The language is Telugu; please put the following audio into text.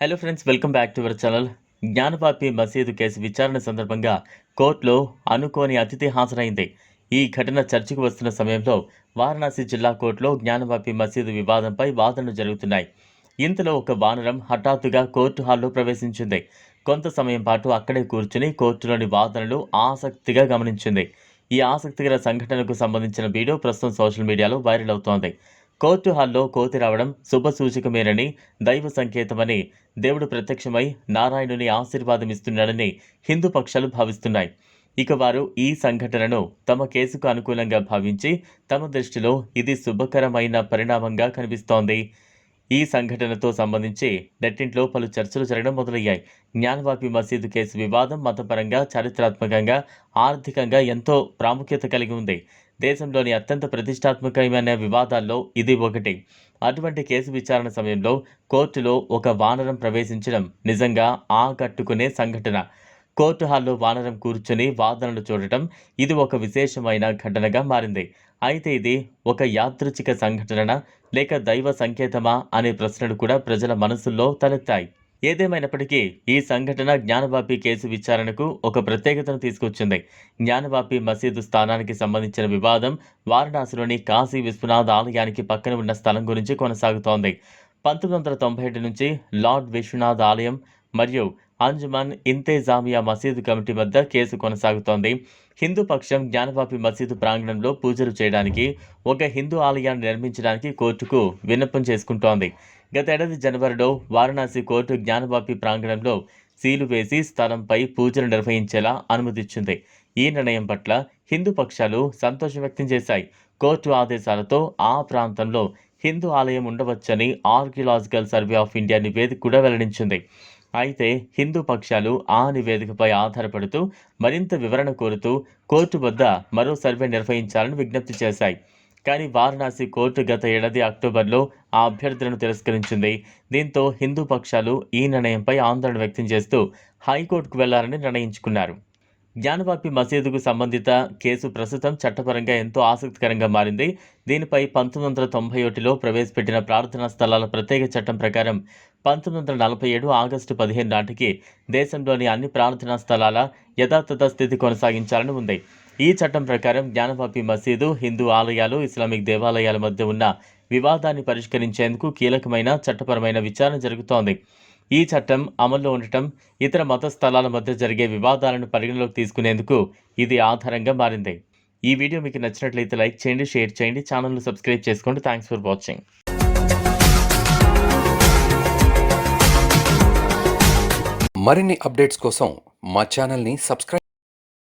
Hello friends welcome back to our channel Gyanvapi మసీదు కేసు విచారణ సందర్భంగా కోర్టులో అనుకోని అతిథి హాజరైంది. ఈ ఘటన చర్చకు వస్తున్న సమయంలో వారణాసి జిల్లా కోర్టులో జ్ఞానపాపి మసీదు వివాదంపై వాదనలు జరుగుతున్నాయి. ఇంతలో ఒక వానరం హఠాత్తుగా కోర్టు హాల్లో ప్రవేశించింది. కొంత సమయం పాటు అక్కడే కూర్చుని కోర్టులోని వాదనలు ఆసక్తిగా గమనించింది. ఈ ఆసక్తికర సంఘటనకు సంబంధించిన వీడియో ప్రస్తుతం సోషల్ మీడియాలో వైరల్ అవుతోంది. కోర్టు హాల్లో కోతి రావడం శుభ సూచకమేనని దైవ సంకేతమని దేవుడు ప్రత్యక్షమై నారాయణుని ఆశీర్వాదం ఇస్తున్నాడని హిందూ పక్షాలు భావిస్తున్నాయి. ఇక వారు ఈ సంఘటనను తమ కేసుకు అనుకూలంగా భావించి తమ దృష్టిలో ఇది శుభకరమైన పరిణామంగా కనిపిస్తోంది. ఈ సంఘటనతో సంబంధించి నెట్టింట్లో పలు చర్చలు జరగడం మొదలయ్యాయి. జ్ఞానవాపి మసీదు కేసు వివాదం మతపరంగా చారిత్రాత్మకంగా ఆర్థికంగా ఎంతో ప్రాముఖ్యత కలిగి ఉంది. దేశంలోని అత్యంత ప్రతిష్టాత్మకమైన వివాదాల్లో ఇది ఒకటి. అటువంటి కేసు విచారణ సమయంలో కోర్టులో ఒక వానరం ప్రవేశించడం నిజంగా ఆకట్టుకునే సంఘటన. కోర్టు హాల్లో వానరం కూర్చొని వాదనలు చూడటం ఇది ఒక విశేషమైన ఘటనగా మారింది. అయితే ఇది ఒక యాదృచ్ఛిక సంఘటన లేక దైవ సంకేతమా అనే ప్రశ్నలు కూడా ప్రజల మనసుల్లో తలెత్తాయి. ఏదేమైనప్పటికీ ఈ సంఘటన జ్ఞానవాపి కేసు విచారణకు ఒక ప్రత్యేకతను తీసుకొచ్చింది. జ్ఞానవాపి మసీదు స్థానానికి సంబంధించిన వివాదం వారణాసిలోని కాశీ విశ్వనాథ్ ఆలయానికి పక్కన ఉన్న స్థలం గురించి కొనసాగుతోంది. పంతొమ్మిది వందల తొంభై ఏడు నుంచి లార్డ్ విశ్వనాథ్ ఆలయం మరియు అంజుమాన్ ఇంతేజామియా మసీదు కమిటీ వద్ద కేసు కొనసాగుతోంది. హిందూ పక్షం జ్ఞానవాపి మసీదు ప్రాంగణంలో పూజలు చేయడానికి ఒక హిందూ ఆలయాన్ని నిర్మించడానికి కోర్టుకు విన్నపం చేసుకుంటోంది. గతేడాది జనవరిలో వారణాసి కోర్టు జ్ఞానవాపి ప్రాంగణంలో సీలు వేసి స్థలంపై పూజలు నిర్వహించేలా అనుమతిచ్చింది. ఈ నిర్ణయం పట్ల హిందూ పక్షాలు సంతోషం వ్యక్తం చేశాయి. కోర్టు ఆదేశాలతో ఆ ప్రాంతంలో హిందూ ఆలయం ఉండవచ్చని ఆర్కియలాజికల్ సర్వే ఆఫ్ ఇండియా నివేదిక కూడా వెల్లడించింది. అయితే హిందూ పక్షాలు ఆ నివేదికపై ఆధారపడుతూ మరింత వివరణ కోరుతూ కోర్టు వద్ద మరో సర్వే నిర్వహించాలని విజ్ఞప్తి చేశాయి. కానీ వారణాసి కోర్టు గత ఏడాది అక్టోబర్లో ఆ అభ్యర్థులను తిరస్కరించింది. దీంతో హిందూ పక్షాలు ఈ నిర్ణయంపై ఆందోళన వ్యక్తం చేస్తూ హైకోర్టుకు వెళ్ళాలని నిర్ణయించుకున్నారు. జ్ఞానవాపి మసీదుకు సంబంధిత కేసు ప్రస్తుతం చట్టపరంగా ఎంతో ఆసక్తికరంగా మారింది. దీనిపై పంతొమ్మిది వందల తొంభై ఒకటిలో ప్రవేశపెట్టిన ప్రార్థనా స్థలాల ప్రత్యేక చట్టం ప్రకారం పంతొమ్మిది వందల నలభై ఏడు ఆగస్టు పదిహేను నాటికి దేశంలోని అన్ని ప్రార్థనా స్థలాల యథాతథ స్థితి కొనసాగించాలని ఉంది. ఈ చట్టం ప్రకారం జ్ఞానవాపి మసీదు హిందూ ఆలయాలు ఇస్లామిక్ దేవాలయాల మధ్య ఉన్న వివాదాన్ని పరిష్కరించేందుకు కీలకమైన చట్టపరమైన విచారణ జరుగుతోంది. ఈ చట్టం అమల్లో ఉండటం ఇతర మత స్థలాల మధ్య జరిగే వివాదాలను పరిగణలోకి తీసుకునేందుకు ఇది ఆధారంగా మారింది. ఈ వీడియో మీకు నచ్చినట్లయితే లైక్ చేయండి షేర్ చేయండి ఛానల్ను సబ్స్క్రైబ్ చేసుకోండి. థ్యాంక్స్ ఫర్ వాచింగ్ మరిన్ని అప్డేట్స్ కోసం మా ఛానల్ని సబ్స్క్రైబ్